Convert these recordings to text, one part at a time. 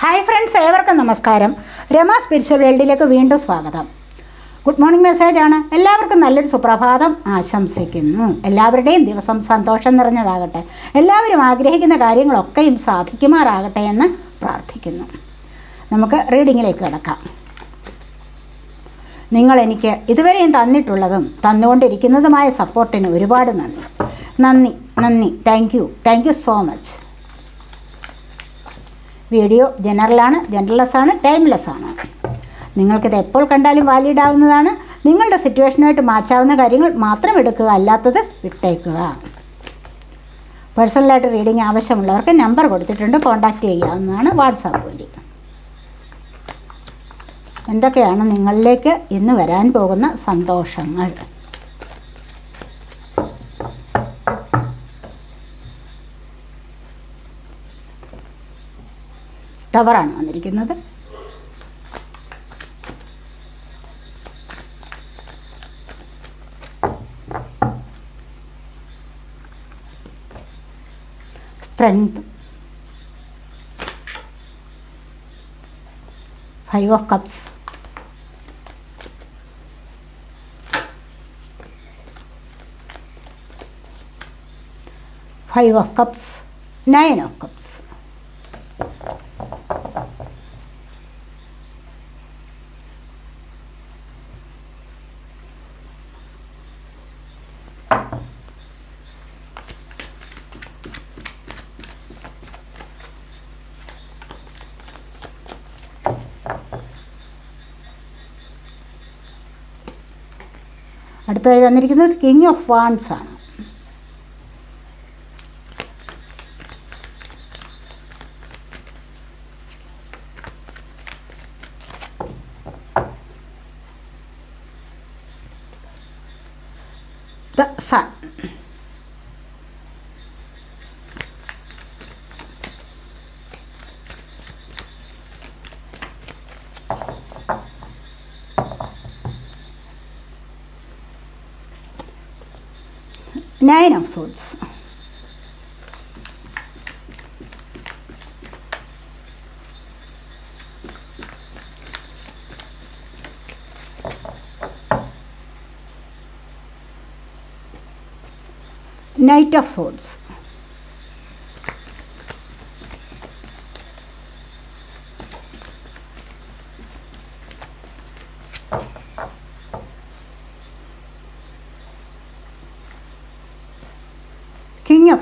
Hi friends ഏവർക്കും നമസ്കാരം. Rama spiritual വേൾഡിലേക്ക് വീണ്ടും സ്വാഗതം. ഗുഡ് മോർണിംഗ് മെസ്സേജ് ആണ്. എല്ലാവർക്കും നല്ലൊരു സുപ്രഭാതം ആശംസിക്കുന്നു. എല്ലാവരുടെയും ദിവസം സന്തോഷം നിറഞ്ഞതാകട്ടെ. എല്ലാവരും ആഗ്രഹിക്കുന്ന കാര്യങ്ങളൊക്കെയും സാധിക്കുമാറാകട്ടെ എന്ന് പ്രാർത്ഥിക്കുന്നു. നമുക്ക് റീഡിങ്ങിലേക്ക് കിടക്കാം. നിങ്ങൾ എനിക്ക് ഇതുവരെയും തന്നിട്ടുള്ളതും തന്നുകൊണ്ടിരിക്കുന്നതുമായ സപ്പോർട്ടിന് ഒരുപാട് നന്ദി. നന്ദി നന്ദി. Thank you thank you so much video ജനറലാണ് ജനറൽലെസ്സാണ് ആണ് ടൈംലെസ് ആണ് നിങ്ങൾക്കിത് എപ്പോൾ കണ്ടാലും വാലിഡ് ആവുന്നതാണ് നിങ്ങളുടെ സിറ്റുവേഷനുമായിട്ട് മാച്ചാവുന്ന കാര്യങ്ങൾ മാത്രം എടുക്കുക അല്ലാത്തത് വിട്ടേക്കുക. പേഴ്സണലായിട്ട് റീഡിംഗ് ആവശ്യമുള്ളവർക്ക് നമ്പർ കൊടുത്തിട്ടുണ്ട് കോൺടാക്റ്റ് ചെയ്യാവുന്നതാണ് വാട്സാപ്പ് വഴി. എന്തൊക്കെയാണ് നിങ്ങളിലേക്ക് ഇന്ന് വരാൻ പോകുന്ന സന്തോഷങ്ങൾ? ടവറാണ് വന്നിരിക്കുന്നത്. Strength five of cups five of cups nine of cups അടുത്തതായി വന്നിരിക്കുന്നത് കിങ് ഓഫ് വാൻസ് ആണ്. The sun nine of swords knight of swords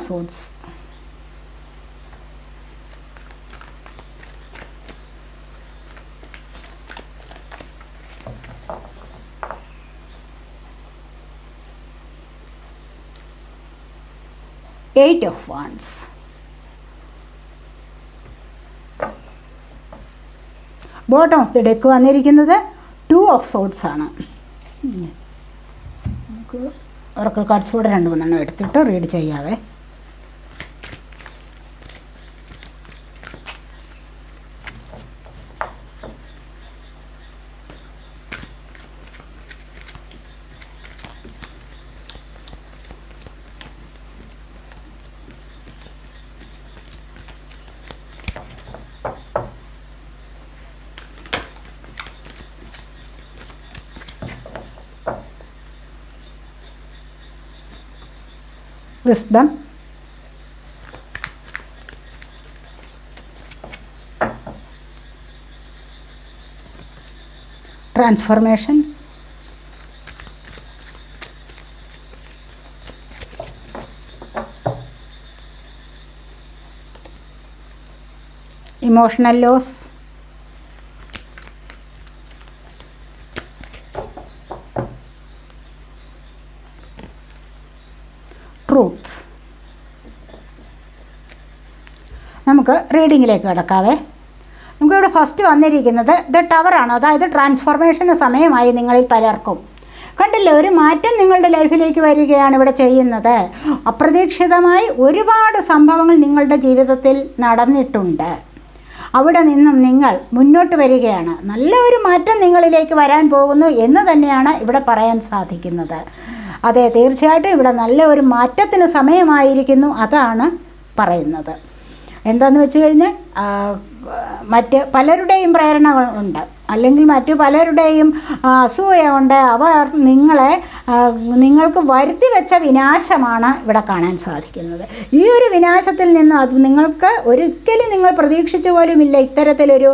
swords eight of wands bottom of the deck വന്നിരിക്കുന്നത് ടു ഓഫ് സോഡ്സ് ആണ്. നമുക്ക് oracle cards കൂടെ രണ്ട് മൂന്നെണ്ണം എടുത്തിട്ട് റീഡ് ചെയ്യാവേ. twist them. Transformation. Emotional loss. Truth നമുക്ക് റീഡിങ്ങിലേക്ക് കിടക്കാവേ. നമുക്കിവിടെ ഫസ്റ്റ് വന്നിരിക്കുന്നത് ദ ടവറാണ് അതായത് ട്രാൻസ്ഫോർമേഷന് സമയമായി നിങ്ങളിൽ പലർക്കും. കണ്ടില്ലേ ഒരു മാറ്റം നിങ്ങളുടെ ലൈഫിലേക്ക് വരികയാണ് ഇവിടെ ചെയ്യുന്നത്. അപ്രതീക്ഷിതമായി ഒരുപാട് സംഭവങ്ങൾ നിങ്ങളുടെ ജീവിതത്തിൽ നടന്നിട്ടുണ്ട്. അവിടെ നിന്നും നിങ്ങൾ മുന്നോട്ട് വരികയാണ്. നല്ല ഒരു മാറ്റം നിങ്ങളിലേക്ക് വരാൻ പോകുന്നു എന്ന് തന്നെയാണ് ഇവിടെ പറയാൻ സാധിക്കുന്നത്. അതെ തീർച്ചയായിട്ടും ഇവിടെ നല്ല ഒരു മാറ്റത്തിന് സമയമായിരിക്കുന്നു അതാണ് പറയുന്നത്. എന്താണെന്ന് വെച്ച് കഴിഞ്ഞാൽ മറ്റ് പലരുടെയും പ്രേരണകളുണ്ട് അല്ലെങ്കിൽ മറ്റു പലരുടെയും ആ, അസൂയ ഉണ്ട്. അവർ നിങ്ങളെ നിങ്ങൾക്ക് വരുത്തി വെച്ച വിനാശമാണ് ഇവിടെ കാണാൻ സാധിക്കുന്നത്. ഈ ഒരു വിനാശത്തിൽ നിന്ന് അത് നിങ്ങൾക്ക് ഒരിക്കലും നിങ്ങൾ പ്രതീക്ഷിച്ചു പോലുമില്ല ഇത്തരത്തിലൊരു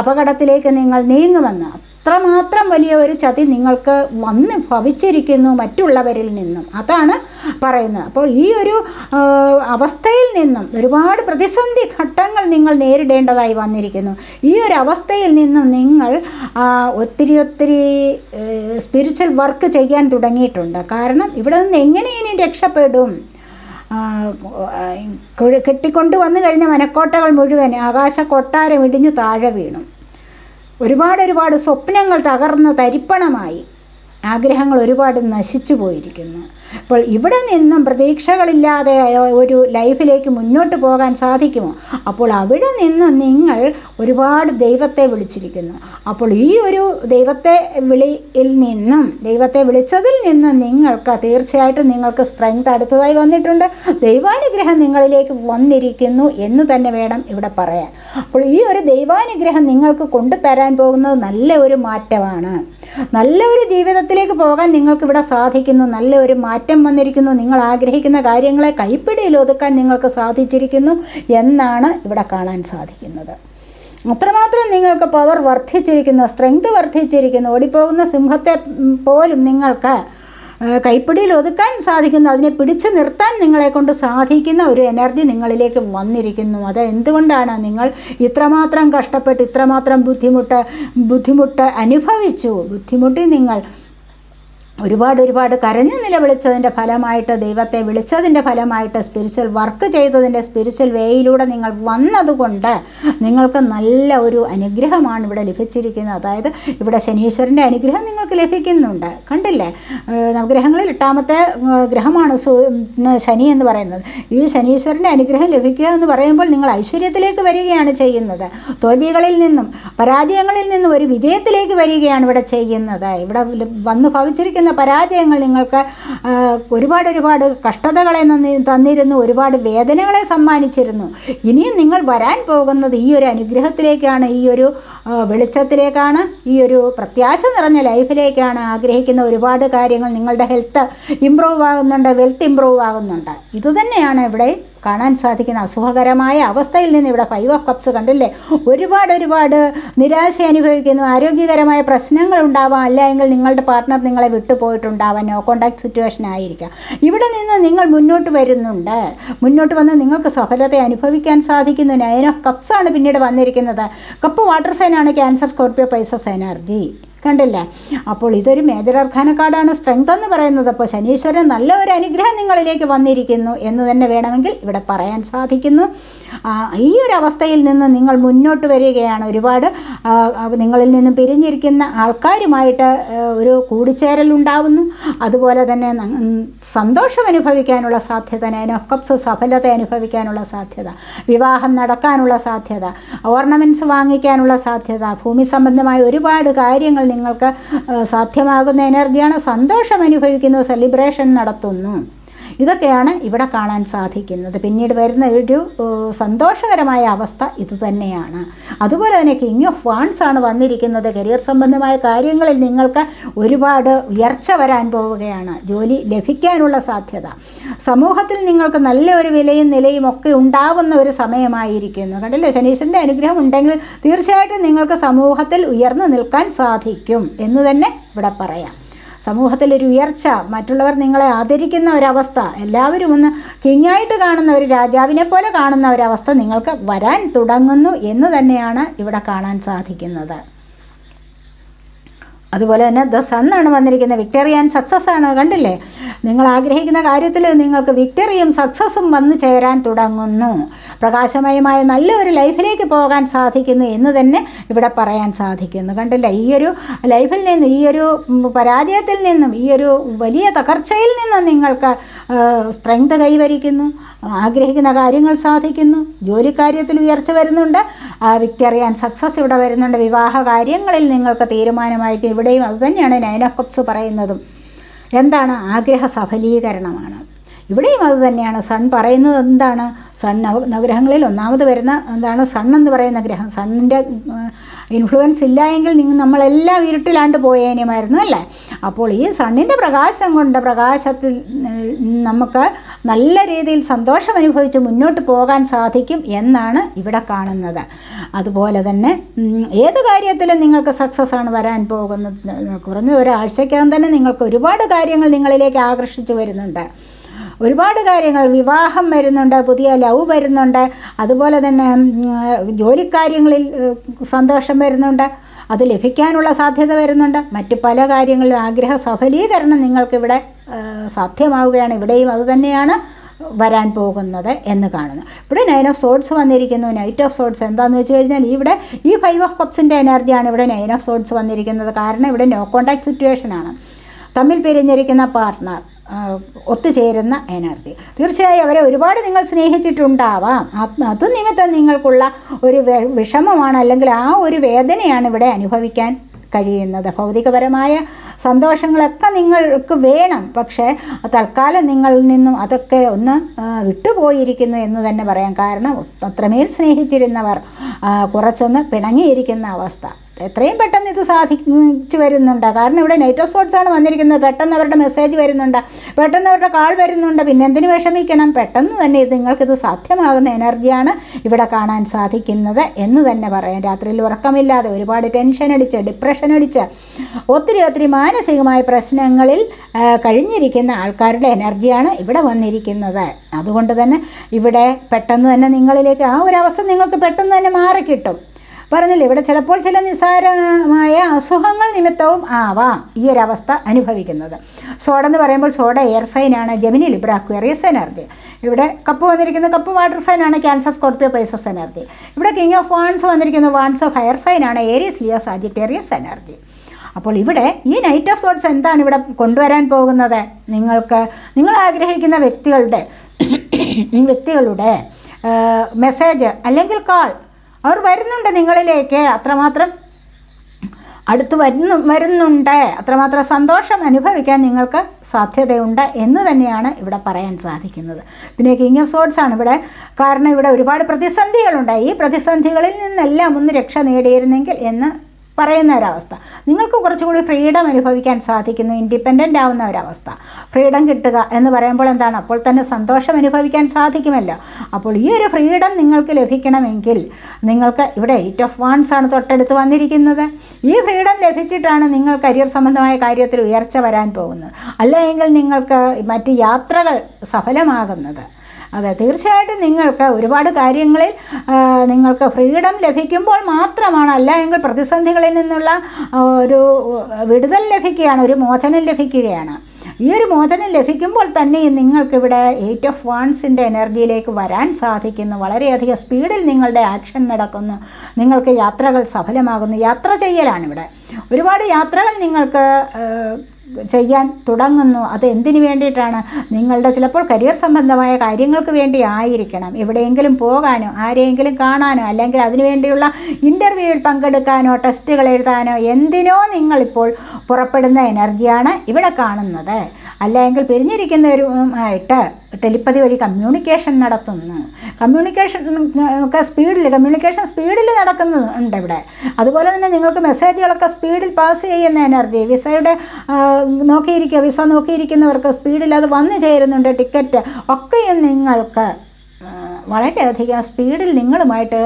അപകടത്തിലേക്ക് നിങ്ങൾ നീങ്ങുമെന്ന്. അത്രമാത്രം വലിയ ഒരു ചതി നിങ്ങൾക്ക് വന്ന് ഭവിച്ചിരിക്കുന്നു മറ്റുള്ളവരിൽ നിന്നും. അതാണ് പറയുന്നത്. അപ്പോൾ ഈ ഒരു അവസ്ഥയിൽ നിന്നും ഒരുപാട് പ്രതിസന്ധി ഘട്ടങ്ങൾ നിങ്ങൾ നേരിടേണ്ടതായി വന്നിരിക്കുന്നു. ഈ ഒരു അവസ്ഥയിൽ നിന്നും നിങ്ങൾ ഒത്തിരി ഒത്തിരി സ്പിരിച്വൽ വർക്ക് ചെയ്യാൻ തുടങ്ങിയിട്ടുണ്ട്. കാരണം ഇവിടെ നിന്ന് എങ്ങനെ ഇനി രക്ഷപ്പെടും? കെട്ടിക്കൊണ്ടു വന്നു കഴിഞ്ഞ മനക്കോട്ടകൾ മുഴുവൻ ആകാശ കൊട്ടാരം ഇടിഞ്ഞ് താഴെ വീണു. ഒരുപാട് ഒരുപാട് സ്വപ്നങ്ങൾ തകർന്ന് തരിപ്പണമായി. ആഗ്രഹങ്ങൾ ഒരുപാട് നശിച്ചു പോയിരിക്കുന്നു. അപ്പോൾ ഇവിടെ നിന്നും പ്രതീക്ഷകളില്ലാതെ ഒരു ലൈഫിലേക്ക് മുന്നോട്ട് പോകാൻ സാധിക്കുമോ? അപ്പോൾ അവിടെ നിന്ന് നിങ്ങൾ ഒരുപാട് ദൈവത്തെ വിളിച്ചിരിക്കുന്നു. അപ്പോൾ ഈ ഒരു ദൈവത്തെ വിളിയിൽ നിന്നും ദൈവത്തെ വിളിച്ചതിൽ നിന്ന് നിങ്ങൾക്ക് തീർച്ചയായിട്ടും നിങ്ങൾക്ക് സ്ട്രെങ്ത് അടുത്തതായി വന്നിട്ടുണ്ട്. ദൈവാനുഗ്രഹം നിങ്ങളിലേക്ക് വന്നിരിക്കുന്നു എന്ന് തന്നെ വേണം ഇവിടെ പറയാൻ. അപ്പോൾ ഈ ഒരു ദൈവാനുഗ്രഹം നിങ്ങൾക്ക് കൊണ്ടുതരാൻ പോകുന്നത് നല്ല ഒരു മാറ്റമാണ്. നല്ല ഒരു ജീവിതത്തിലേക്ക് പോകാൻ നിങ്ങൾക്ക് ഇവിടെ സാധിക്കുന്നു. നല്ല ഒരു മാറ്റം വന്നിരിക്കുന്നു. നിങ്ങൾ ആഗ്രഹിക്കുന്ന കാര്യങ്ങളെ കൈപ്പിടിയിൽ ഒതുക്കാൻ നിങ്ങൾക്ക് സാധിച്ചിരിക്കുന്നു എന്നാണ് ഇവിടെ കാണാൻ സാധിക്കുന്നത്. അത്രമാത്രം നിങ്ങൾക്ക് പവർ വർദ്ധിച്ചിരിക്കുന്നു സ്ട്രെങ്ത് വർദ്ധിച്ചിരിക്കുന്നു. ഓടിപ്പോകുന്ന സിംഹത്തെ പോലും നിങ്ങൾക്ക് കൈപ്പിടിയിൽ ഒതുക്കാൻ സാധിക്കുന്നു. അതിനെ പിടിച്ചു നിർത്താൻ നിങ്ങളെ കൊണ്ട് സാധിക്കുന്ന ഒരു എനർജി നിങ്ങളിലേക്ക് വന്നിരിക്കുന്നു. അത് എന്തുകൊണ്ടാണ്? നിങ്ങൾ ഇത്രമാത്രം കഷ്ടപ്പെട്ട് ഇത്രമാത്രം ബുദ്ധിമുട്ട് ബുദ്ധിമുട്ട് അനുഭവിച്ചു. ബുദ്ധിമുട്ടി നിങ്ങൾ ഒരുപാട് ഒരുപാട് കരഞ്ഞു നിലവിളിച്ചതിന്റെ ഫലമായിട്ട് ദൈവത്തെ വിളിച്ചതിന്റെ ഫലമായിട്ട് സ്പിരിച്വൽ വർക്ക് ചെയ്തതിന്റെ സ്പിരിച്വൽ വേയിലൂടെ നിങ്ങൾ വന്നതുകൊണ്ട് നിങ്ങൾക്ക് നല്ല ഒരു അനുഗ്രഹമാണ് ഇവിടെ ലഭിച്ചിരിക്കുന്നത്. അതായത് ഇവിടെ ശനീശ്വരന്റെ അനുഗ്രഹം നിങ്ങൾക്ക് ലഭിക്കുന്നുണ്ട്. കണ്ടില്ലേ? നവഗ്രഹങ്ങളിൽ എട്ടാമത്തെ ഗ്രഹമാണ് ശനി എന്ന് പറയുന്നത്. ഈ ശനീശ്വരന്റെ അനുഗ്രഹം ലഭിക്കുക എന്ന് പറയുമ്പോൾ നിങ്ങൾ ഐശ്വര്യത്തിലേക്ക് വരികയാണ് ചെയ്യുന്നത്. തോൽവികളിൽ നിന്നും പരാജയങ്ങളിൽ നിന്നും ഒരു വിജയത്തിലേക്ക് വരികയാണ് ഇവിടെ ചെയ്യുന്നത്. ഇവിടെ വന്ന് ഭവിച്ചിരിക്കുന്ന പരാജയങ്ങൾ നിങ്ങൾക്ക് ഒരുപാട് ഒരുപാട് കഷ്ടതകളെ തന്നിരുന്നു ഒരുപാട് വേദനകളെ സമ്മാനിച്ചിരുന്നു. ഇനിയും നിങ്ങൾ വരാൻ പോകുന്നത് ഈ ഒരു അനുഗ്രഹത്തിലേക്കാണ് ഈ ഒരു വെളിച്ചത്തിലേക്കാണ് ഈ ഒരു പ്രത്യാശ നിറഞ്ഞ ലൈഫിലേക്കാണ് ആഗ്രഹിക്കുന്ന ഒരുപാട് കാര്യങ്ങൾ നിങ്ങളുടെ ഹെൽത്ത് ഇമ്പ്രൂവ് ആകുന്നുണ്ട് വെൽത്ത് ഇമ്പ്രൂവ് ആകുന്നുണ്ട്. ഇതുതന്നെയാണ് ഇവിടെ കാണാൻ സാധിക്കുന്ന അസുഖകരമായ അവസ്ഥയിൽ നിന്ന് ഇവിടെ ഫൈവ് ഓഫ് കപ്സ് കണ്ടില്ലേ? ഒരുപാട് ഒരുപാട് നിരാശ അനുഭവിക്കുന്നു. ആരോഗ്യകരമായ പ്രശ്നങ്ങൾ ഉണ്ടാവാം. അല്ല എങ്കിൽ നിങ്ങളുടെ പാർട്ട്ണർ നിങ്ങളെ വിട്ടുപോയിട്ടുണ്ടാവാം നോ കോണ്ടാക്ട് സിറ്റുവേഷൻ ആയിരിക്കാം. ഇവിടെ നിന്ന് നിങ്ങൾ മുന്നോട്ട് വരുന്നുണ്ട്. മുന്നോട്ട് വന്ന് നിങ്ങൾക്ക് സഫലത അനുഭവിക്കാൻ സാധിക്കുന്നു. നയൻ ഓഫ് കപ്സാണ് പിന്നീട് വന്നിരിക്കുന്നത്. കപ്പ് വാട്ടർ സൈനാണ് ക്യാൻസർ സ്കോർപ്പിയോ പൈസസ് എനർജി കണ്ടില്ലേ? അപ്പോൾ ഇതൊരു മേജർ കാർഡാണ് സ്ട്രെങ്ത് എന്ന് പറയുന്നത് അപ്പോൾ ശനീശ്വരൻ നല്ല ഒരു അനുഗ്രഹം നിങ്ങളിലേക്ക് വന്നിരിക്കുന്നു എന്ന് തന്നെ വേണമെങ്കിൽ ഇവിടെ പറയാൻ സാധിക്കുന്നു. ഈ ഒരു അവസ്ഥയിൽ നിന്ന് നിങ്ങൾ മുന്നോട്ട് വരികയാണ്. ഒരുപാട് നിങ്ങളിൽ നിന്നും പിരിഞ്ഞിരിക്കുന്ന ആൾക്കാരുമായിട്ട് ഒരു കൂടിച്ചേരൽ ഉണ്ടാവുന്നു. അതുപോലെ തന്നെ സന്തോഷം അനുഭവിക്കാനുള്ള സാധ്യത നൈനോക്കപ്സ് സഫലത അനുഭവിക്കാനുള്ള സാധ്യത വിവാഹം നടക്കാനുള്ള സാധ്യത ഓർണമെന്റ്സ് വാങ്ങിക്കാനുള്ള സാധ്യത ഭൂമി സംബന്ധമായ ഒരുപാട് കാര്യങ്ങൾ നിങ്ങൾക്ക് സാധ്യമാകുന്ന എനർജിയാണ് സന്തോഷം അനുഭവിക്കുന്നു സെലിബ്രേഷൻ നടത്തുന്നു. ഇതൊക്കെയാണ് ഇവിടെ കാണാൻ സാധിക്കുന്നത്. പിന്നീട് വരുന്ന ഒരു സന്തോഷകരമായ അവസ്ഥ ഇത് തന്നെയാണ്. അതുപോലെ തന്നെ കിങ് ഓഫ് വാൺസ് ആണ് വന്നിരിക്കുന്നത്. കരിയർ സംബന്ധമായ കാര്യങ്ങളിൽ നിങ്ങൾക്ക് ഒരുപാട് ഉയർച്ച വരാൻ പോവുകയാണ്. ജോലി ലഭിക്കാനുള്ള സാധ്യത. സമൂഹത്തിൽ നിങ്ങൾക്ക് നല്ല ഒരു വിലയും നിലയും ഒക്കെ ഉണ്ടാവുന്ന ഒരു സമയമായിരിക്കുന്നു. കണ്ടില്ലേ? ശനീശ്വരന്റെ അനുഗ്രഹം ഉണ്ടെങ്കിൽ തീർച്ചയായിട്ടും നിങ്ങൾക്ക് സമൂഹത്തിൽ ഉയർന്നു നിൽക്കാൻ സാധിക്കും എന്ന് തന്നെ ഇവിടെ പറയാം. സമൂഹത്തിലൊരു ഉയർച്ച മറ്റുള്ളവർ നിങ്ങളെ ആദരിക്കുന്ന ഒരവസ്ഥ എല്ലാവരും ഒന്ന് കിങ്ങായിട്ട് കാണുന്ന ഒരു രാജാവിനെ പോലെ കാണുന്ന ഒരവസ്ഥ നിങ്ങൾക്ക് വരാൻ തുടങ്ങുന്നു എന്ന് തന്നെയാണ് ഇവിടെ കാണാൻ സാധിക്കുന്നത്. അതുപോലെ തന്നെ ദ സണ്ണാണ് വന്നിരിക്കുന്നത്. വിക്ടറി ആൻഡ് സക്സസ് ആണ്. കണ്ടില്ലേ? നിങ്ങൾ ആഗ്രഹിക്കുന്ന കാര്യത്തിൽ നിങ്ങൾക്ക് വിക്ടറിയും സക്സസ്സും വന്നു ചേരാൻ തുടങ്ങുന്നു. പ്രകാശമയമായ നല്ലൊരു ലൈഫിലേക്ക് പോകാൻ സാധിക്കുന്നു എന്ന് തന്നെ ഇവിടെ പറയാൻ സാധിക്കുന്നു. കണ്ടില്ലേ? ഈയൊരു ലൈഫിൽ നിന്നും ഈയൊരു പരാജയത്തിൽ നിന്നും ഈയൊരു വലിയ തകർച്ചയിൽ നിന്നും നിങ്ങൾക്ക് സ്ട്രെങ്ത് കൈവരിക്കുന്നു. ആഗ്രഹിക്കുന്ന കാര്യങ്ങൾ സാധിക്കുന്നു. ജോലിക്കാര്യത്തിൽ ഉയർച്ച വരുന്നുണ്ട്. വിക്ടറി ആൻഡ് സക്സസ് ഇവിടെ വരുന്നുണ്ട്. വിവാഹ കാര്യങ്ങളിൽ നിങ്ങൾക്ക് തീരുമാനമായിരിക്കും. ഇവിടെയും അതുതന്നെയാണ് നയൻ ഓഫ് കപ്സ് പറയുന്നതും. എന്താണ് ആഗ്രഹ സഫലീകരണമാണ്? ഇവിടെയും അത് തന്നെയാണ്. സൺ പറയുന്നത് എന്താണ്? സൺ നവ നവഗ്രഹങ്ങളിൽ ഒന്നാമത് വരുന്ന എന്താണ്? സൺ എന്ന് പറയുന്ന ഗ്രഹം. സണ്ണിന്റെ ഇൻഫ്ലുവൻസ് ഇല്ല എങ്കിൽ നിങ്ങൾ നമ്മളെല്ലാം ഇരുട്ടിലാണ്ട് പോയേനുമായിരുന്നു അല്ലേ? അപ്പോൾ ഈ സണ്ണിന്റെ പ്രകാശം കൊണ്ട് പ്രകാശത്തിൽ നമുക്ക് നല്ല രീതിയിൽ സന്തോഷം അനുഭവിച്ച് മുന്നോട്ട് പോകാൻ സാധിക്കും എന്നാണ് ഇവിടെ കാണുന്നത്. അതുപോലെ തന്നെ ഏത് കാര്യത്തിലും നിങ്ങൾക്ക് സക്സസ് ആണ് വരാൻ പോകുന്നത്. കുറഞ്ഞ ഒരാഴ്ചക്കകം തന്നെ നിങ്ങൾക്ക് ഒരുപാട് കാര്യങ്ങൾ നിങ്ങളിലേക്ക് ആകർഷിച്ചു വരുന്നുണ്ട്. ഒരുപാട് കാര്യങ്ങൾ. വിവാഹം വരുന്നുണ്ട് പുതിയ ലവ് വരുന്നുണ്ട് അതുപോലെ തന്നെ ജോലിക്കാര്യങ്ങളിൽ സന്തോഷം വരുന്നുണ്ട് അത് ലഭിക്കാനുള്ള സാധ്യത വരുന്നുണ്ട്. മറ്റ് പല കാര്യങ്ങളിലും ആഗ്രഹ സഫലീകരണം നിങ്ങൾക്കിവിടെ സാധ്യമാവുകയാണ്. ഇവിടെയും അതുതന്നെയാണ് വരാൻ പോകുന്നത് എന്ന് കാണുന്നു. ഇവിടെ നയൻ ഓഫ് സോഡ്സ് വന്നിരിക്കുന്നു. നൈറ്റ് ഓഫ് സോഡ്സ് എന്താണെന്ന് വെച്ച് കഴിഞ്ഞാൽ ഇവിടെ ഈ ഫൈവ് ഓഫ് കപ്സിന്റെ എനർജിയാണ് ഇവിടെ നയൻ ഓഫ് സോഡ്സ് വന്നിരിക്കുന്നത്. കാരണം ഇവിടെ നോ കോണ്ടാക്ട് സിറ്റുവേഷനാണ് തമ്മിൽ പിരിഞ്ഞിരിക്കുന്ന പാർട്ട്ണർ ഒത്തുചേരുന്ന എനർജി. തീർച്ചയായും അവരെ ഒരുപാട് നിങ്ങൾ സ്നേഹിച്ചിട്ടുണ്ടാവാം. അത് നിമിത്തം നിങ്ങൾക്കുള്ള ഒരു വിഷമമാണ് അല്ലെങ്കിൽ ആ ഒരു വേദനയാണ് ഇവിടെ അനുഭവിക്കാൻ കഴിയുന്നത്. ഭൗതികപരമായ സന്തോഷങ്ങളൊക്കെ നിങ്ങൾക്ക് വേണം. പക്ഷേ തൽക്കാലം നിങ്ങളിൽ നിന്നും അതൊക്കെ ഒന്ന് വിട്ടുപോയിരിക്കുന്നു എന്ന് തന്നെ പറയാം. കാരണം അത്രമേൽ സ്നേഹിച്ചിരുന്നവർ കുറച്ചൊന്ന് പിണങ്ങിയിരിക്കുന്ന അവസ്ഥ. എത്രയും പെട്ടെന്ന് ഇത് സാധിച്ചു വരുന്നുണ്ട്. കാരണം ഇവിടെ നൈറ്റ് ഓഫ് സോട്ട്സ് ആണ് വന്നിരിക്കുന്നത്. പെട്ടെന്ന് അവരുടെ മെസ്സേജ് വരുന്നുണ്ട്. പെട്ടെന്ന് അവരുടെ കാൾ വരുന്നുണ്ട്. പിന്നെ എന്തിനു വിഷമിക്കണം? പെട്ടെന്ന് തന്നെ നിങ്ങൾക്കിത് സാധ്യമാകുന്ന എനർജിയാണ് ഇവിടെ കാണാൻ സാധിക്കുന്നത് എന്ന് തന്നെ പറയാം. രാത്രിയിൽ ഉറക്കമില്ലാതെ ഒരുപാട് ടെൻഷൻ അടിച്ച് ഡിപ്രഷൻ അടിച്ച് ഒത്തിരി ഒത്തിരി മാനസികമായ പ്രശ്നങ്ങളിൽ കഴിഞ്ഞിരിക്കുന്ന ആൾക്കാരുടെ എനർജിയാണ് ഇവിടെ വന്നിരിക്കുന്നത്. അതുകൊണ്ട് തന്നെ ഇവിടെ പെട്ടെന്ന് തന്നെ നിങ്ങളിലേക്ക് ആ ഒരു അവസ്ഥ നിങ്ങൾക്ക് പെട്ടെന്ന് തന്നെ മാറിക്കിട്ടും. പറഞ്ഞില്ലേ ഇവിടെ ചിലപ്പോൾ ചില നിസ്സാരമായ അസുഖങ്ങൾ നിമിത്തവും ആവാം ഈ ഒരു അവസ്ഥ അനുഭവിക്കുന്നത്. സോഡ എന്ന് പറയുമ്പോൾ സോഡ എയർ സൈനാണ് ജെമിനി ലിബ്ര അക്വേറിയസ് എനർജി ഇവിടെ കപ്പ് വന്നിരിക്കുന്ന കപ്പ് വാട്ടർ സൈനാണ് ക്യാൻസർ സ്കോർപ്പിയോ പൈസസ് എനർജി ഇവിടെ കിങ് ഓഫ് വാൺസ് വന്നിരിക്കുന്ന വാൺസ് ഫയർ സൈനാണ് ഏരിയസ് ലിയോ സാജിറ്റേറിയസ് എനർജി അപ്പോൾ ഇവിടെ ഈ നൈറ്റ് ഓഫ് സോട്ട്സ് എന്താണ് ഇവിടെ കൊണ്ടുവരാൻ പോകുന്നത്? നിങ്ങൾക്ക് നിങ്ങൾ ആഗ്രഹിക്കുന്ന വ്യക്തികളുടെ വ്യക്തികളുടെ മെസ്സേജ് അല്ലെങ്കിൽ കാൾ അവർ വരുന്നുണ്ട് നിങ്ങളിലേക്ക്. അത്രമാത്രം അടുത്ത് വരുന്നു വരുന്നുണ്ട്. അത്രമാത്രം സന്തോഷം അനുഭവിക്കാൻ നിങ്ങൾക്ക് സാധ്യതയുണ്ട് എന്ന് തന്നെയാണ് ഇവിടെ പറയാൻ സാധിക്കുന്നത്. പിന്നെ കിങ് ഓഫ് സോഡ്സ് ആണ് ഇവിടെ. കാരണം ഇവിടെ ഒരുപാട് പ്രതിസന്ധികളുണ്ട്. ഈ പ്രതിസന്ധികളിൽ നിന്നെല്ലാം ഒന്ന് രക്ഷ നേടിയിരുന്നെങ്കിൽ എന്ന് പറയുന്ന ഒരവസ്ഥ നിങ്ങൾക്ക് കുറച്ചുകൂടി ഫ്രീഡം അനുഭവിക്കാൻ സാധിക്കുന്നു ഇൻഡിപെൻഡന്റ് ആവുന്ന ഒരവസ്ഥ. ഫ്രീഡം കിട്ടുക എന്ന് പറയുമ്പോൾ എന്താണ്? അപ്പോൾ തന്നെ സന്തോഷം അനുഭവിക്കാൻ സാധിക്കുമല്ലോ. അപ്പോൾ ഈ ഒരു ഫ്രീഡം നിങ്ങൾക്ക് ലഭിക്കണമെങ്കിൽ നിങ്ങൾക്ക് ഇവിടെ എയ്റ്റ് ഓഫ് വൺസ് ആണ് തൊട്ടടുത്ത് വന്നിരിക്കുന്നത്. ഈ ഫ്രീഡം ലഭിച്ചിട്ടാണ് നിങ്ങൾ കരിയർ സംബന്ധമായ കാര്യത്തിൽ ഉയർച്ച വരാൻ പോകുന്നത്. അല്ലെങ്കിൽ നിങ്ങൾക്ക് മറ്റ് യാത്രകൾ സഫലമാകുന്നത്. അതെ തീർച്ചയായിട്ടും നിങ്ങൾക്ക് ഒരുപാട് കാര്യങ്ങളിൽ നിങ്ങൾക്ക് ഫ്രീഡം ലഭിക്കുമ്പോൾ മാത്രമാണ് അല്ല എങ്കിൽ പ്രതിസന്ധികളിൽ നിന്നുള്ള ഒരു വിടുതൽ ലഭിക്കുകയാണ് ഒരു മോചനം ലഭിക്കുകയാണ്. ഈ ഒരു മോചനം ലഭിക്കുമ്പോൾ തന്നെ നിങ്ങൾക്കിവിടെ എയ്റ്റ് ഓഫ് വാൺസിന്റെ എനർജിയിലേക്ക് വരാൻ സാധിക്കുന്നു. വളരെയധികം സ്പീഡിൽ നിങ്ങളുടെ ആക്ഷൻ നടക്കുന്നു. നിങ്ങൾക്ക് യാത്രകൾ സഫലമാകുന്നു. യാത്ര ചെയ്യലാണ് ഇവിടെ. ഒരുപാട് യാത്രകൾ നിങ്ങൾക്ക് ചെയ്യാൻ തുടങ്ങുന്നു. അത് എന്തിനു വേണ്ടിയിട്ടാണ്? നിങ്ങളുടെ ചിലപ്പോൾ കരിയർ സംബന്ധമായ കാര്യങ്ങൾക്ക് വേണ്ടി ആയിരിക്കണം എവിടെയെങ്കിലും പോകാനോ ആരെയെങ്കിലും കാണാനോ അല്ലെങ്കിൽ അതിനുവേണ്ടിയുള്ള ഇന്റർവ്യൂവിൽ പങ്കെടുക്കാനോ ടെസ്റ്റുകൾ എഴുതാനോ എന്തിനോ നിങ്ങളിപ്പോൾ പുറപ്പെടുന്ന എനർജിയാണ് ഇവിടെ കാണുന്നത്. അല്ലെങ്കിൽ പിരിഞ്ഞിരിക്കുന്നവരുമായിട്ട് ടെലിപ്പതി വഴി കമ്മ്യൂണിക്കേഷൻ നടത്തുന്നു. കമ്മ്യൂണിക്കേഷൻ ഒക്കെ സ്പീഡിൽ കമ്മ്യൂണിക്കേഷൻ സ്പീഡിൽ നടക്കുന്നുണ്ട് ഇവിടെ. അതുപോലെ തന്നെ നിങ്ങൾക്ക് മെസ്സേജുകളൊക്കെ സ്പീഡിൽ പാസ് ചെയ്യുന്ന എനർജി വിസയുടെ നോക്കിയിരിക്കുക വിസ നോക്കിയിരിക്കുന്നവർക്ക് സ്പീഡിൽ അത് വന്നു ചേരുന്നുണ്ട് ടിക്കറ്റ് ഒക്കെയും നിങ്ങൾക്ക് വളരെയധികം സ്പീഡിൽ നിങ്ങളുമായിട്ട്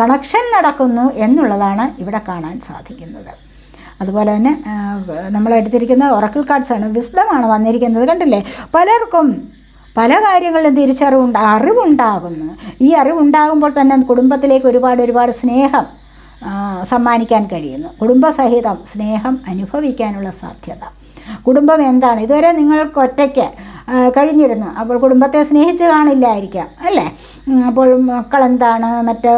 കണക്ഷൻ നടക്കുന്നു എന്നുള്ളതാണ് ഇവിടെ കാണാൻ സാധിക്കുന്നത്. അതുപോലെ തന്നെ നമ്മൾ എടുത്തിരിക്കുന്ന ഒറക്കിൾ കാർഡ്സാണ് വിസ്ഡമാണ് വന്നിരിക്കുന്നത്. കണ്ടില്ലേ? പലർക്കും പല കാര്യങ്ങളിലും തിരിച്ചറിവുണ്ട് അറിവുണ്ടാകുന്നു. ഈ അറിവുണ്ടാകുമ്പോൾ തന്നെ കുടുംബത്തിലേക്ക് ഒരുപാട് ഒരുപാട് സ്നേഹം സമ്മാനിക്കാൻ കഴിയുന്നു. കുടുംബസഹിതം സ്നേഹം അനുഭവിക്കാനുള്ള സാധ്യത. കുടുംബം എന്താണ്? ഇതുവരെ നിങ്ങൾക്ക് ഒറ്റയ്ക്ക് കഴിഞ്ഞിരുന്നു. അപ്പോൾ കുടുംബത്തെ സ്നേഹിച്ച് കാണില്ലായിരിക്കാം അല്ലേ? അപ്പോൾ മക്കളെന്താണ്? മറ്റ്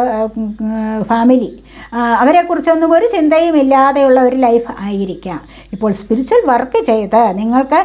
ഫാമിലി. അവരെക്കുറിച്ചൊന്നും ഒരു ചിന്തയും ഇല്ലാതെയുള്ള ഒരു ലൈഫ് ആയിരിക്കാം. ഇപ്പോൾ സ്പിരിച്വൽ വർക്ക് ചെയ്ത് നിങ്ങൾക്ക്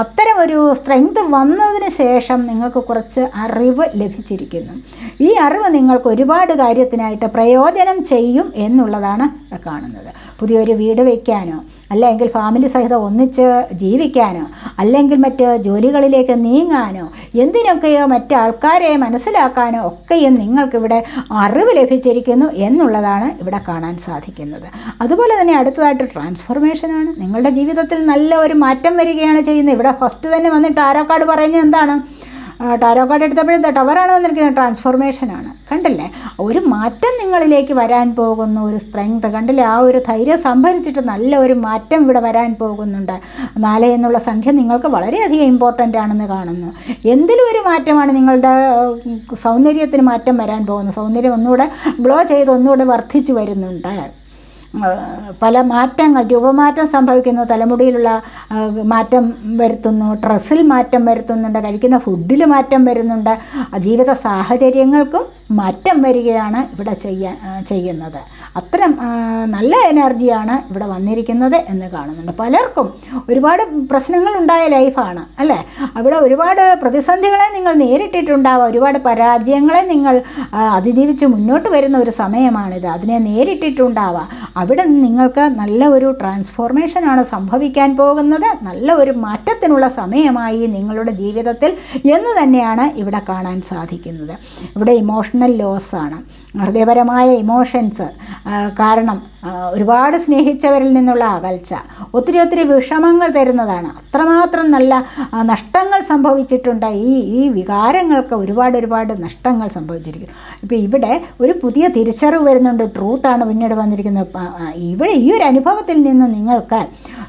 അത്തരം ഒരു സ്ട്രെങ്ത് വന്നതിന് ശേഷം നിങ്ങൾക്ക് കുറച്ച് അറിവ് ലഭിച്ചിരിക്കുന്നു. ഈ അറിവ് നിങ്ങൾക്ക് ഒരുപാട് കാര്യത്തിനായിട്ട് പ്രയോജനം ചെയ്യും എന്നുള്ളതാണ് കാണുന്നത്. പുതിയൊരു വീട് വയ്ക്കാനോ അല്ലെങ്കിൽ ഫാമിലി സഹിതം ഒന്നിച്ച് ജീവിക്കാനോ അല്ലെങ്കിൽ മറ്റ് ജോലികളിലേക്ക് നീങ്ങാനോ എന്തിനൊക്കെയോ മറ്റാൾക്കാരെ മനസ്സിലാക്കാനോ ഒക്കെയും നിങ്ങൾക്കിവിടെ അറിവ് ലഭിച്ചിരിക്കുന്നു എന്നുള്ളതാണ് ഇവിടെ കാണാൻ സാധിക്കുന്നത്. അതുപോലെ തന്നെ അടുത്തതായിട്ട് ട്രാൻസ്ഫോർമേഷനാണ് നിങ്ങളുടെ ജീവിതത്തിൽ നല്ല ഒരു മാറ്റം വരികയാണ് ചെയ്യുന്നത്. ഇവിടെ ഫസ്റ്റ് തന്നെ വന്നിട്ട് ആരോക്കാട് പറയുന്നത് എന്താണ്? ടാരോ കാർഡ് ദ ടവറാണ് വന്നിരിക്കുന്നത്. ട്രാൻസ്ഫോർമേഷനാണ് കണ്ടില്ലേ? ഒരു മാറ്റം നിങ്ങളിലേക്ക് വരാൻ പോകുന്ന. ഒരു സ്ട്രെങ്ത് കണ്ടില്ലേ? ആ ഒരു ധൈര്യം സംഭരിച്ചിട്ട് നല്ല ഒരു മാറ്റം ഇവിടെ വരാൻ പോകുന്നുണ്ട്. നാല് എന്നുള്ള സംഖ്യ നിങ്ങൾക്ക് വളരെയധികം ഇമ്പോർട്ടന്റ് ആണെന്ന് കാണുന്നു. എന്തിലും ഒരു മാറ്റമാണ് നിങ്ങളുടെ സൗന്ദര്യത്തിന് മാറ്റം വരാൻ പോകുന്നത്. സൗന്ദര്യം ഒന്നുകൂടെ ഗ്ലോ ചെയ്ത് ഒന്നുകൂടെ വർദ്ധിച്ചു വരുന്നുണ്ട്. പല മാറ്റങ്ങൾ രൂപമാറ്റം സംഭവിക്കുന്നു. തലമുടിയിലുള്ള മാറ്റം വരുത്തുന്നു ഡ്രസ്സിൽ മാറ്റം വരുത്തുന്നുണ്ട് കഴിക്കുന്ന ഫുഡിൽ മാറ്റം വരുന്നുണ്ട്. ജീവിത സാഹചര്യങ്ങൾക്കും മാറ്റം വരികയാണ് ഇവിടെ ചെയ്യാൻ ചെയ്യുന്നത്. അത്തരം നല്ല എനർജിയാണ് ഇവിടെ വന്നിരിക്കുന്നത് എന്ന് കാണുന്നുണ്ട്. പലർക്കും ഒരുപാട് പ്രശ്നങ്ങൾ ഉണ്ടായ ലൈഫാണ് അല്ലേ? അവിടെ ഒരുപാട് പ്രതിസന്ധികളെ നിങ്ങൾ നേരിട്ടിട്ടുണ്ടാവുക ഒരുപാട് പരാജയങ്ങളെ നിങ്ങൾ അതിജീവിച്ച് മുന്നോട്ട് വരുന്ന ഒരു സമയമാണിത്. അതിനെ നേരിട്ടിട്ടുണ്ടാവാം. അവിടെ നിന്ന് നിങ്ങൾക്ക് നല്ല ഒരു ട്രാൻസ്ഫോർമേഷനാണ് സംഭവിക്കാൻ പോകുന്നത്. നല്ല ഒരു മാറ്റത്തിനുള്ള സമയമായി നിങ്ങളുടെ ജീവിതത്തിൽ എന്ന് തന്നെയാണ് ഇവിടെ കാണാൻ സാധിക്കുന്നത്. ഇവിടെ ഇമോഷണൽ ലോസാണ് ഹൃദയപരമായ ഇമോഷൻസ് കാരണം ഒരുപാട് സ്നേഹിച്ചവരിൽ നിന്നുള്ള അകൽച്ച ഒത്തിരി ഒത്തിരി വിഷമങ്ങൾ തരുന്നതാണ്. അത്രമാത്രം നല്ല നഷ്ടങ്ങൾ സംഭവിച്ചിട്ടുണ്ട്. ഈ ഈ വികാരങ്ങൾക്ക് ഒരുപാട് ഒരുപാട് നഷ്ടങ്ങൾ സംഭവിച്ചിരിക്കുന്നു. ഇപ്പോൾ ഇവിടെ ഒരു പുതിയ തിരിച്ചറിവ് വരുന്നുണ്ട്. ട്രൂത്താണ് പിന്നീട് വന്നിരിക്കുന്നത്. ഇവിടെ ഈ ഒരു അനുഭവത്തിൽ നിന്ന് നിങ്ങൾക്ക്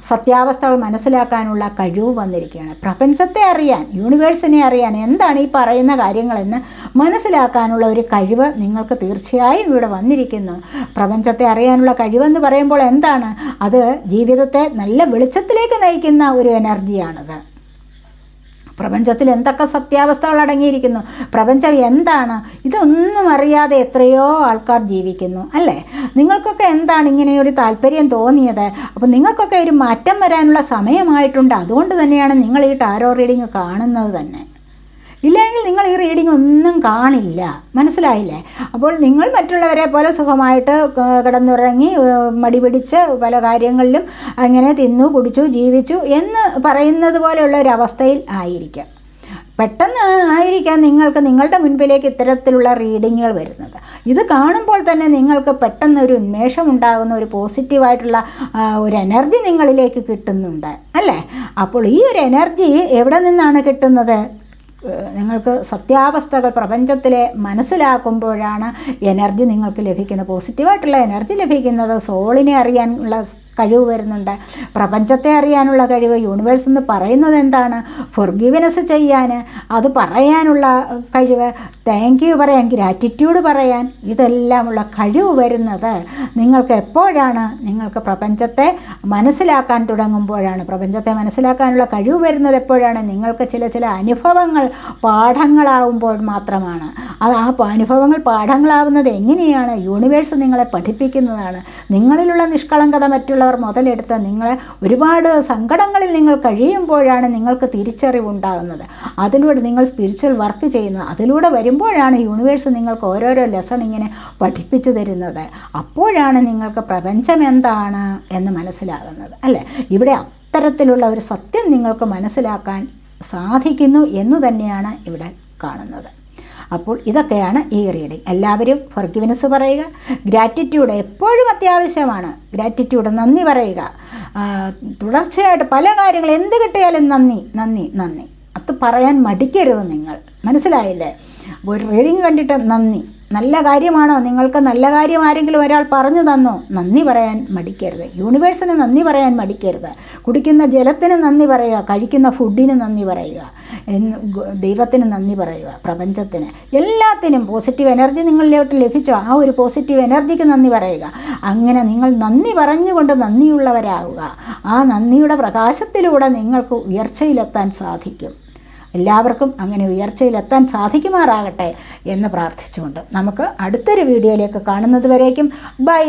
സത്യാവസ്ഥകൾ മനസ്സിലാക്കാനുള്ള കഴിവ് വന്നിരിക്കുകയാണ്. പ്രപഞ്ചത്തെ അറിയാൻ യൂണിവേഴ്സിനെ അറിയാൻ എന്താണ് ഈ പറയുന്ന കാര്യങ്ങളെന്ന് മനസ്സിലാക്കാനുള്ള ഒരു കഴിവ് നിങ്ങൾക്ക് തീർച്ചയായും ഇവിടെ വന്നിരിക്കുന്നു. പ്രപഞ്ചത്തെ അറിയാനുള്ള കഴിവെന്ന് പറയുമ്പോൾ എന്താണ്? അത് ജീവിതത്തെ നല്ല വെളിച്ചത്തിലേക്ക് നയിക്കുന്ന ഒരു എനർജിയാണത് പ്രപഞ്ചത്തിൽ എന്തൊക്കെ സത്യാവസ്ഥകൾ അടങ്ങിയിരിക്കുന്നു? പ്രപഞ്ചം എന്താണ്? ഇതൊന്നും അറിയാതെ എത്രയോ ആൾക്കാർ ജീവിക്കുന്നു അല്ലേ? നിങ്ങൾക്കൊക്കെ എന്താണ് ഇങ്ങനെ ഒരു താല്പര്യം തോന്നിയത്? അപ്പോൾ നിങ്ങൾക്കൊക്കെ ഒരു മാറ്റം വരാനുള്ള സമയമായിട്ടുണ്ട്. അതുകൊണ്ട് തന്നെയാണ് നിങ്ങൾ ഈ ടാരോ റീഡിങ് കാണുന്നത് തന്നെ. ഇല്ലെങ്കിൽ നിങ്ങൾ ഈ റീഡിംഗ് ഒന്നും കാണില്ല. മനസ്സിലായില്ലേ? അപ്പോൾ നിങ്ങൾ മറ്റുള്ളവരെ പോലെ സുഖമായിട്ട് കിടന്നുറങ്ങി മടി പിടിച്ച് പല കാര്യങ്ങളിലും അങ്ങനെ തിന്നു കുടിച്ചു ജീവിച്ചു എന്ന് പറയുന്നത് പോലെയുള്ള ഒരു അവസ്ഥയിൽ ആയിരിക്കാം. പെട്ടെന്ന് ആയിരിക്കാം നിങ്ങൾക്ക് നിങ്ങളുടെ മുൻപിലേക്ക് ഇത്തരത്തിലുള്ള റീഡിങ്ങുകൾ വരുന്നത്. ഇത് കാണുമ്പോൾ തന്നെ നിങ്ങൾക്ക് പെട്ടെന്ന് ഒരു ഉന്മേഷം ഉണ്ടാകുന്ന ഒരു പോസിറ്റീവായിട്ടുള്ള ഒരു എനർജി നിങ്ങളിലേക്ക് കിട്ടുന്നുണ്ട്. അല്ലേ? അപ്പോൾ ഈ ഒരു എനർജി എവിടെ നിന്നാണ് കിട്ടുന്നത്? നിങ്ങൾക്ക് സത്യാവസ്ഥകൾ പ്രപഞ്ചത്തിലെ മനസ്സിലാക്കുമ്പോഴാണ് എനർജി നിങ്ങൾക്ക് ലഭിക്കുന്നത്. പോസിറ്റീവായിട്ടുള്ള എനർജി ലഭിക്കുന്നത്. സോളിനെ അറിയാനുള്ള കഴിവ് വരുന്നുണ്ട്. പ്രപഞ്ചത്തെ അറിയാനുള്ള കഴിവ് യൂണിവേഴ്സ് എന്ന് പറയുന്നത് എന്താണ്? ഫൊർഗിവനസ് ചെയ്യാൻ അത് പറയാനുള്ള കഴിവ് താങ്ക് യു പറയാൻ ഗ്രാറ്റിറ്റ്യൂഡ് പറയാൻ ഇതെല്ലാമുള്ള കഴിവ് വരുന്നത് നിങ്ങൾക്ക് എപ്പോഴാണ്? നിങ്ങൾക്ക് പ്രപഞ്ചത്തെ മനസ്സിലാക്കാൻ തുടങ്ങുമ്പോഴാണ്. പ്രപഞ്ചത്തെ മനസ്സിലാക്കാനുള്ള കഴിവ് വരുന്നത് എപ്പോഴാണ്? നിങ്ങൾക്ക് ചില ചില അനുഭവങ്ങൾ പാഠങ്ങളാവുമ്പോൾ മാത്രമാണ്. അത് ആ അനുഭവങ്ങൾ പാഠങ്ങളാവുന്നത് എങ്ങനെയാണ്? യൂണിവേഴ്സ് നിങ്ങളെ പഠിപ്പിക്കുന്നതാണ്. നിങ്ങളിലുള്ള നിഷ്കളങ്കത മറ്റുള്ളവർ മുതലെടുത്ത് നിങ്ങളെ ഒരുപാട് സങ്കടങ്ങളിൽ നിങ്ങൾ കഴിയുമ്പോഴാണ് നിങ്ങൾക്ക് തിരിച്ചറിവുണ്ടാകുന്നത്. അതിലൂടെ നിങ്ങൾ സ്പിരിച്വൽ വർക്ക് ചെയ്യുന്നത്. അതിലൂടെ വരുമ്പോഴാണ് യൂണിവേഴ്സ് നിങ്ങൾക്ക് ഓരോരോ ലെസൺ ഇങ്ങനെ പഠിപ്പിച്ചു തരുന്നത്. അപ്പോഴാണ് നിങ്ങൾക്ക് പ്രപഞ്ചം എന്താണ് എന്ന് മനസ്സിലാകുന്നത്. അല്ലേ? ഇവിടെ അത്തരത്തിലുള്ള ഒരു സത്യം നിങ്ങൾക്ക് മനസ്സിലാക്കാൻ സാധിക്കുന്നു എന്ന് തന്നെയാണ് ഇവിടെ കാണുന്നത്. അപ്പോൾ ഇതൊക്കെയാണ് ഈ റീഡിങ് എല്ലാവരും ഫർഗിവനസ് പറയുക. ഗ്രാറ്റിറ്റ്യൂഡ് എപ്പോഴും അത്യാവശ്യമാണ്. ഗ്രാറ്റിറ്റ്യൂഡ് നന്ദി പറയുക. തുടർച്ചയായിട്ട് പല കാര്യങ്ങൾ എന്ത് കിട്ടിയാലും നന്ദി നന്ദി നന്ദി. അത് പറയാൻ മടിക്കരുത് നിങ്ങൾ. മനസ്സിലായില്ലേ? ഒരു റീഡിങ് കണ്ടിട്ട് നന്ദി. നല്ല കാര്യമാണോ? നിങ്ങൾക്ക് നല്ല കാര്യം ആരെങ്കിലും ഒരാൾ പറഞ്ഞു തന്നോ? നന്ദി പറയാൻ മടിക്കരുത്. യൂണിവേഴ്സിന് നന്ദി പറയാൻ മടിക്കരുത്. കുടിക്കുന്ന ജലത്തിന് നന്ദി പറയുക കഴിക്കുന്ന ഫുഡിന് നന്ദി പറയുക ദൈവത്തിന് നന്ദി പറയുക പ്രപഞ്ചത്തിന്. എല്ലാത്തിനും പോസിറ്റീവ് എനർജി നിങ്ങളിലോട്ട് ലഭിച്ചോ ആ ഒരു പോസിറ്റീവ് എനർജിക്ക് നന്ദി പറയുക. അങ്ങനെ നിങ്ങൾ നന്ദി പറഞ്ഞുകൊണ്ട് നന്ദിയുള്ളവരാകുക ആ നന്ദിയുടെ പ്രകാശത്തിലൂടെ നിങ്ങൾക്ക് ഉയർച്ചയിലെത്താൻ സാധിക്കും. എല്ലാവർക്കും അങ്ങനെ ഉയർച്ചയിലെത്താൻ സാധിക്കുമാറാകട്ടെ എന്ന് പ്രാർത്ഥിച്ചുകൊണ്ട് നമുക്ക് അടുത്തൊരു വീഡിയോയിലേക്ക് കാണുന്നത് വരേക്കും. ബൈ